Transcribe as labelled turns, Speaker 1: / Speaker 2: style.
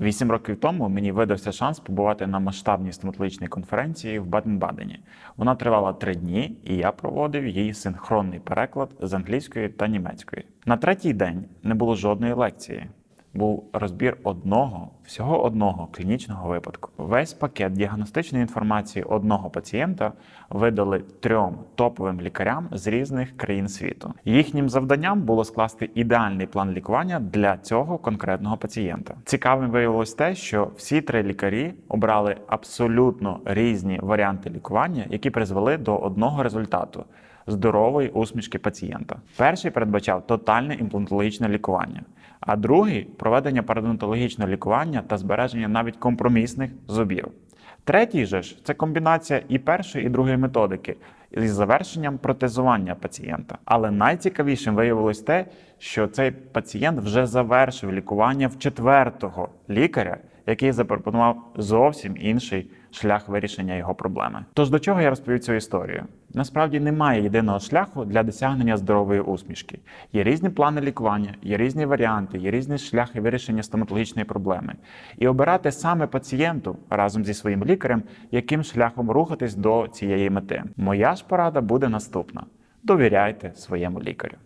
Speaker 1: Вісім років тому мені видався шанс побувати на масштабній стоматологічній конференції в Баден-Бадені. Вона тривала три дні, і я проводив її синхронний переклад з англійської та німецької. На третій день не було жодної лекції. Був розбір одного, всього одного клінічного випадку. Весь пакет діагностичної інформації одного пацієнта видали трьом топовим лікарям з різних країн світу. Їхнім завданням було скласти ідеальний план лікування для цього конкретного пацієнта. Цікавим виявилось те, що всі три лікарі обрали абсолютно різні варіанти лікування, які призвели до одного результату здорової усмішки пацієнта. Перший передбачав тотальне імплантологічне лікування, а другий проведення парадонтологічного лікування та збереження навіть компромісних зубів. Третій же ж це комбінація і першої, і другої методики із завершенням протезування пацієнта. Але найцікавішим виявилось те, що цей пацієнт вже завершив лікування в четвертого лікаря, який запропонував зовсім інший шлях вирішення його проблеми. Тож до чого я розповів цю історію? Насправді немає єдиного шляху для досягнення здорової усмішки. Є різні плани лікування, є різні варіанти, є різні шляхи вирішення стоматологічної проблеми. І обирати саме пацієнту разом зі своїм лікарем, яким шляхом рухатись до цієї мети. Моя ж порада буде наступна: довіряйте своєму лікарю.